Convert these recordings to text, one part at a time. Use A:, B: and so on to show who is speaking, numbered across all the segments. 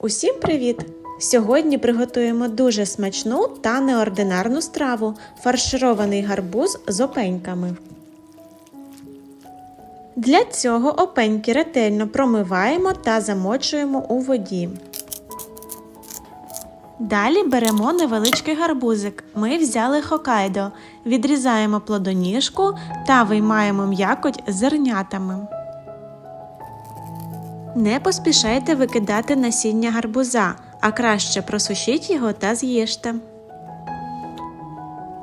A: Усім привіт! Сьогодні приготуємо дуже смачну та неординарну страву фарширований гарбуз з опеньками. Для цього опеньки ретельно промиваємо та замочуємо у воді. Далі беремо невеличкий гарбузик. Ми взяли хокайдо, відрізаємо плодоніжку та виймаємо м'якоть зернятами. Не поспішайте викидати насіння гарбуза, а краще просушіть його та з'їжте.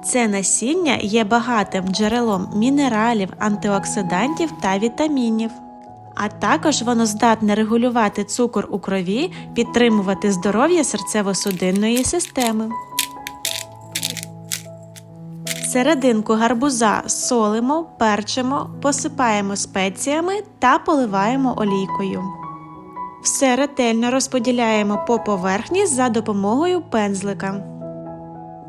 A: Це насіння є багатим джерелом мінералів, антиоксидантів та вітамінів. А також воно здатне регулювати цукор у крові, підтримувати здоров'я серцево-судинної системи. Серединку гарбуза солимо, перчимо, посипаємо спеціями та поливаємо олійкою. Все ретельно розподіляємо по поверхні за допомогою пензлика.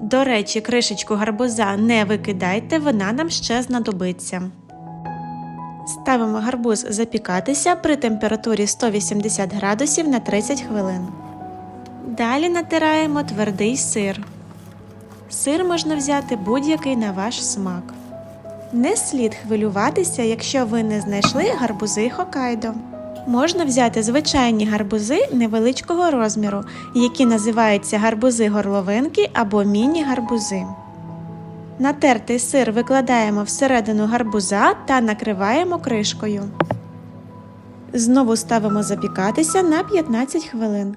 A: До речі, кришечку гарбуза не викидайте, вона нам ще знадобиться. Ставимо гарбуз запікатися при температурі 180 градусів на 30 хвилин. Далі натираємо твердий сир. Сир можна взяти будь-який на ваш смак. Не слід хвилюватися, якщо ви не знайшли гарбузи Хокайдо. Можна взяти звичайні гарбузи невеличкого розміру, які називаються гарбузи горловинки або міні-гарбузи. Натертий сир викладаємо всередину гарбуза та накриваємо кришкою. Знову ставимо запікатися на 15 хвилин.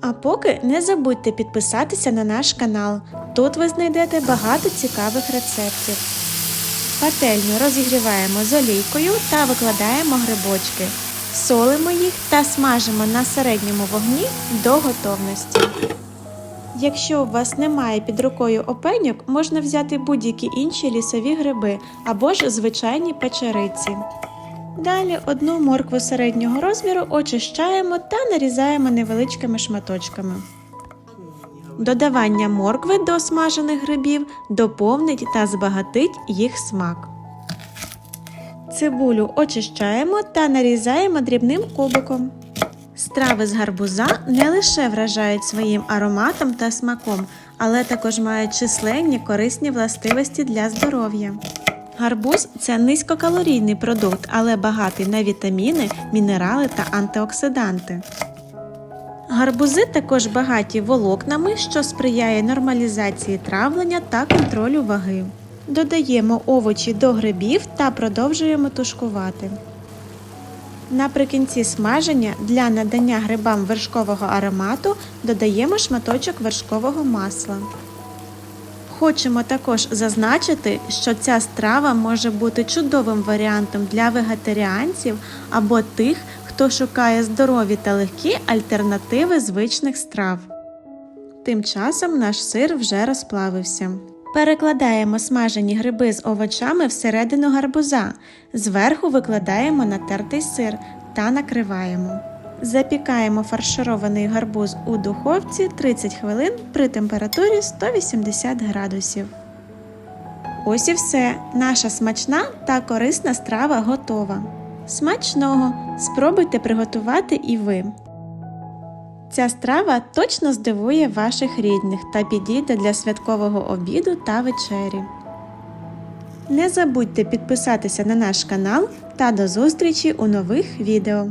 A: А поки не забудьте підписатися на наш канал. Тут ви знайдете багато цікавих рецептів. Пательню розігріваємо з олійкою та викладаємо грибочки. Солимо їх та смажимо на середньому вогні до готовності. Якщо у вас немає під рукою опеньок, можна взяти будь-які інші лісові гриби або ж звичайні печериці. Далі одну моркву середнього розміру очищаємо та нарізаємо невеличкими шматочками. Додавання моркви до смажених грибів доповнить та збагатить їх смак. Цибулю очищаємо та нарізаємо дрібним кубиком. Страви з гарбуза не лише вражають своїм ароматом та смаком, але також мають численні корисні властивості для здоров'я. Гарбуз це низькокалорійний продукт, але багатий на вітаміни, мінерали та антиоксиданти. Гарбузи також багаті волокнами, що сприяє нормалізації травлення та контролю ваги. Додаємо овочі до грибів та продовжуємо тушкувати. Наприкінці смаження для надання грибам вершкового аромату додаємо шматочок вершкового масла. Хочемо також зазначити, що ця страва може бути чудовим варіантом для вегетаріанців або тих, хто шукає здорові та легкі альтернативи звичних страв. Тим часом наш сир вже розплавився. Перекладаємо смажені гриби з овочами всередину гарбуза. Зверху викладаємо натертий сир та накриваємо. Запікаємо фарширований гарбуз у духовці 30 хвилин при температурі 180 градусів. Ось і все. Наша смачна та корисна страва готова. Смачного! Спробуйте приготувати і ви. Ця страва точно здивує ваших рідних та підійде для святкового обіду та вечері. Не забудьте підписатися на наш канал та до зустрічі у нових відео.